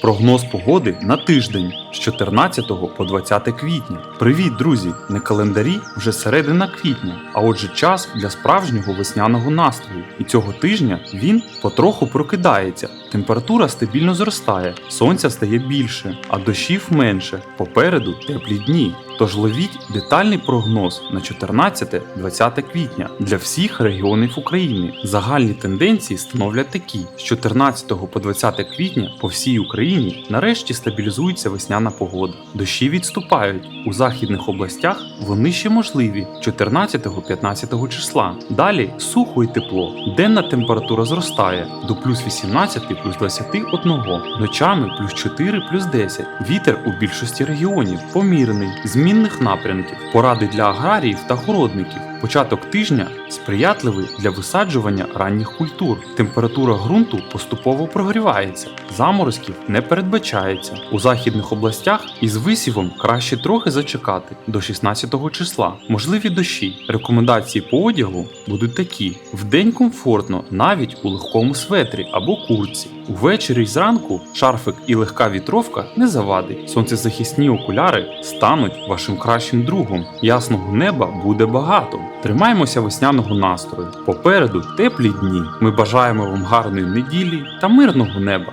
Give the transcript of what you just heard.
Прогноз погоди на тиждень з 14 по 20 квітня. Привіт, друзі! На календарі вже середина квітня, а отже, час для справжнього весняного настрою. І цього тижня він потроху прокидається. Температура стабільно зростає, сонця стає більше, а дощів менше. Попереду теплі дні. Тож ловіть детальний прогноз на 14-20 квітня для всіх регіонів України. Загальні тенденції становлять такі: з 14 по 20 квітня по всій Україні нарешті стабілізується весняна погода. Дощі відступають. У західних областях вони ще можливі 14-15 числа. Далі сухо і тепло. Денна температура зростає до плюс 18 плюс 21, ночами плюс 4 плюс 10. Вітер у більшості регіонів помірний, змінних напрямків, поради для аграріїв та городників. Початок тижня сприятливий для висаджування ранніх культур. Температура ґрунту поступово прогрівається, заморозків не передбачається. У західних областях із висівом краще трохи зачекати до 16 числа. Можливі дощі. Рекомендації по одягу будуть такі: вдень комфортно, навіть у легкому светрі або куртці. Увечері й зранку шарфик і легка вітровка не завадить. Сонцезахисні окуляри стануть вашим кращим другом. Ясного неба буде багато. Тримаємося весняного настрою. Попереду теплі дні. Ми бажаємо вам гарної неділі та мирного неба.